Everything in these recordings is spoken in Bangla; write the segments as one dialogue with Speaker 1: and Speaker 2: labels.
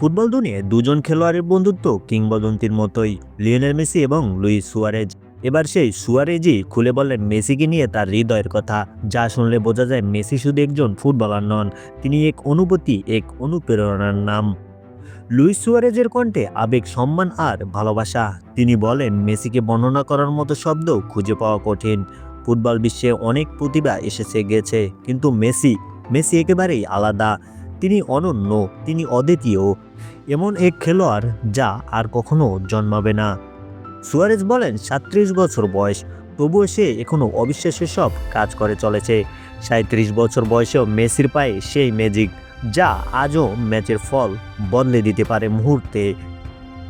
Speaker 1: ফুটবল দুনিয়ায় দুজন খেলোয়াড়ের বন্ধুত্ব কিংবদন্তির মতোই। লিওনেল মেসি এবং লুইস সুয়ারেজ। এবার সেই সুয়ারেজই খুলে বললেন মেসিকে নিয়ে তার হৃদয়ের কথা, যা শুনলে বোঝা যায় মেসি শুধু একজন ফুটবলার নন, তিনি এক অনুভূতি, এক অনুপ্রেরণার নাম। লুইস সুয়ারেজের কণ্ঠে আবেগ, সম্মান আর ভালোবাসা। তিনি বলেন, মেসিকে বর্ণনা করার মতো শব্দ খুঁজে পাওয়া কঠিন। ফুটবল বিশ্বে অনেক প্রতিভা এসেছে, গেছে, কিন্তু মেসি মেসি একেবারেই আলাদা। তিনি অনন্য, তিনি অদ্বিতীয়, এমন এক খেলোয়াড় যা আর কখনো জন্মাবে না। সুয়ারেজ বলেন, সাত্রিশ বছর বয়স, তবুও সে এখনও অবিশ্বাস্য সব কাজ করে চলেছে। সাঁত্রিশ বছর বয়সেও মেসির পায়ে সেই ম্যাজিক যা আজও ম্যাচের ফল বদলে দিতে পারে মুহূর্তে।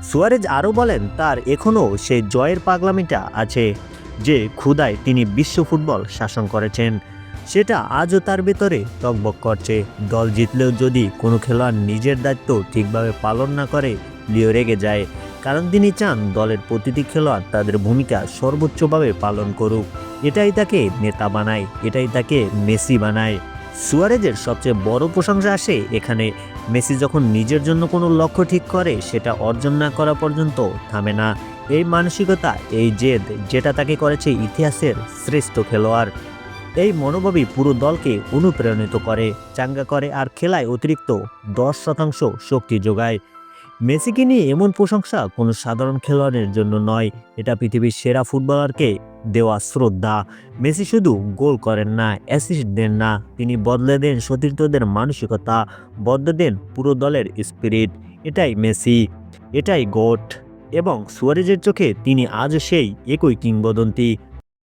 Speaker 1: সুয়ারেজ আরও বলেন, তার এখনও সেই জয়ের পাগলামিটা আছে, যে ক্ষুদায় তিনি বিশ্ব ফুটবল শাসন করেছেন। সেটা আজও তার ভেতরে টকবক করছে। দল জিতলেও যদি কোনো খেলোয়াড় নিজের দায়িত্ব ঠিকভাবে পালন না করে, লিও রেগে যায়। কারণ তিনি চান দলের প্রতিটি খেলোয়াড় তাদের ভূমিকা সর্বোচ্চভাবে পালন করুক। এটাই তাকে নেতা বানায়, এটাই তাকে মেসি বানায়। সুয়ারেজের সবচেয়ে বড় প্রশংসা আসে এখানে। মেসি যখন নিজের জন্য কোনো লক্ষ্য ঠিক করে, সেটা অর্জন না করা পর্যন্ত থামে না। এই মানসিকতা, এই জেদ, যেটা তাকে করেছে ইতিহাসের শ্রেষ্ঠ খেলোয়াড়। এই মনোভাবই পুরো দলকে অনুপ্রেরণিত করে, চাঙ্গা করে আর খেলায় অতিরিক্ত দশ শতাংশ শক্তি যোগায়। মেসিকে নিয়ে এমন প্রশংসা কোনো সাধারণ খেলোয়াড়ের জন্য নয়। এটা পৃথিবীর সেরা ফুটবলারকে দেওয়া শ্রদ্ধা। মেসি শুধু গোল করেন না, অ্যাসিস্ট দেন না, তিনি বদলে দেন সতীর্থদের মানসিকতা, বদলে দেন পুরো দলের স্পিরিট। এটাই মেসি, এটাই গোট। এবং সুয়ারেজের চোখে তিনি আজও সেই একই কিংবদন্তি।